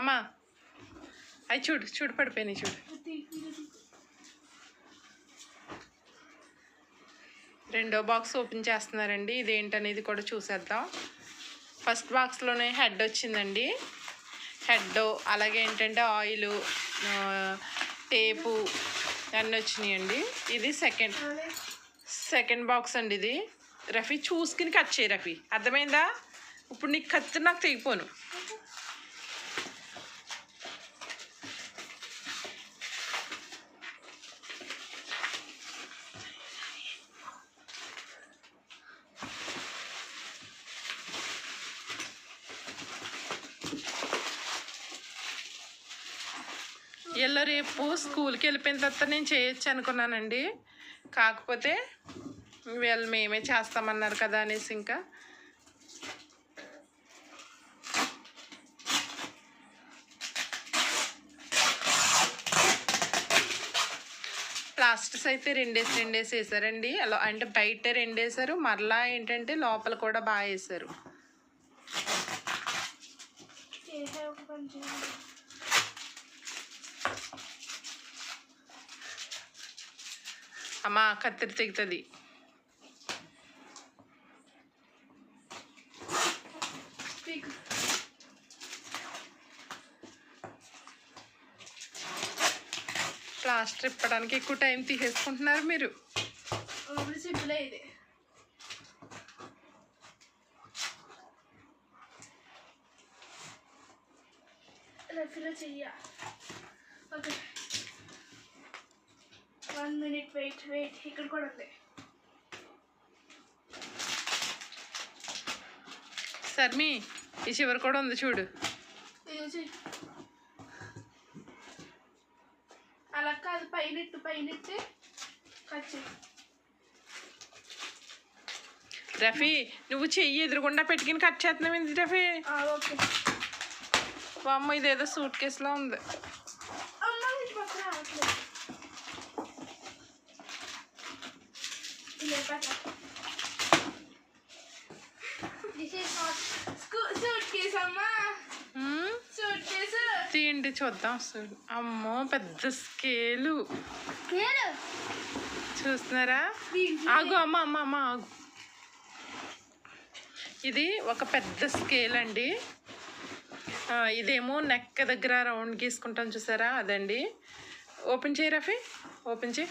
అమ్మా. అవి చూడు చూడు పడిపోయినాయి చూడు. రెండో బాక్స్ ఓపెన్ చేస్తున్నారండి. ఇదేంటనేది కూడా చూసేద్దాం. ఫస్ట్ బాక్స్లోనే హెడ్ వచ్చిందండి. హెడ్ అలాగే ఏంటంటే ఆయిల్ టేపు అన్నీ వచ్చినాయండి. ఇది సెకండ్ సెకండ్ బాక్స్ అండి ఇది. రఫీ చూసుకుని కట్ చేయి రఫీ. అర్థమైందా? ఇప్పుడు నీకు కత్తి నాకు తెగిపోను. ఎల్లో రేపు స్కూల్కి వెళ్ళిపోయిన తర్వాత నేను చేయొచ్చు అనుకున్నానండి. కాకపోతే వీళ్ళు మేమే చేస్తామన్నారు కదా అనేసి ఇంకా. ప్లాస్టర్స్ అయితే రెండేసి రెండేసి వేసారండి. అలా అంటే బయట రెండేసారు. మరలా ఏంటంటే లోపల కూడా బాగా వేసారు. అమ్మా కత్తిరి తెగుతుంది. ప్లాస్టర్ ఇప్పడానికి ఎక్కువ టైం తీసేసుకుంటున్నారు మీరు. సింపుల్ ఇది. రఫీలో చెయ్య. Okay minute wait wait. ఇక్కడ కూడా ఉంది. సర్మి ఈ చివరి కూడా ఉంది చూడు. అలా కాదు కట్ చెయ్యి రఫీ నువ్వు చెయ్యి ఎదురుగుండా పెట్టుకుని కట్ చేస్తున్నావు ఏంటి రఫీ ఓకే. అమ్మ ఇదేదో సూట్ కేసులో ఉంది అమ్మ ఇది పక్కన రావట్లేదు ఇలా పక్క this is not suitcase అమ్మా హ్మ్? సూట్ కేసు తీయండి చూద్దాం. చూడు అమ్మో పెద్ద స్కేలు. చూస్తున్నారా? ఆగు అమ్మ అమ్మ అమ్మ ఆగు. ఇది ఒక పెద్ద స్కేల్ అండి. ఇదేమో నెక్ దగ్గర రౌండ్ గీసుకుంటాం చూసారా? అదండి. ఓపెన్ చేయి రఫీ. ఓపెన్ చేయి.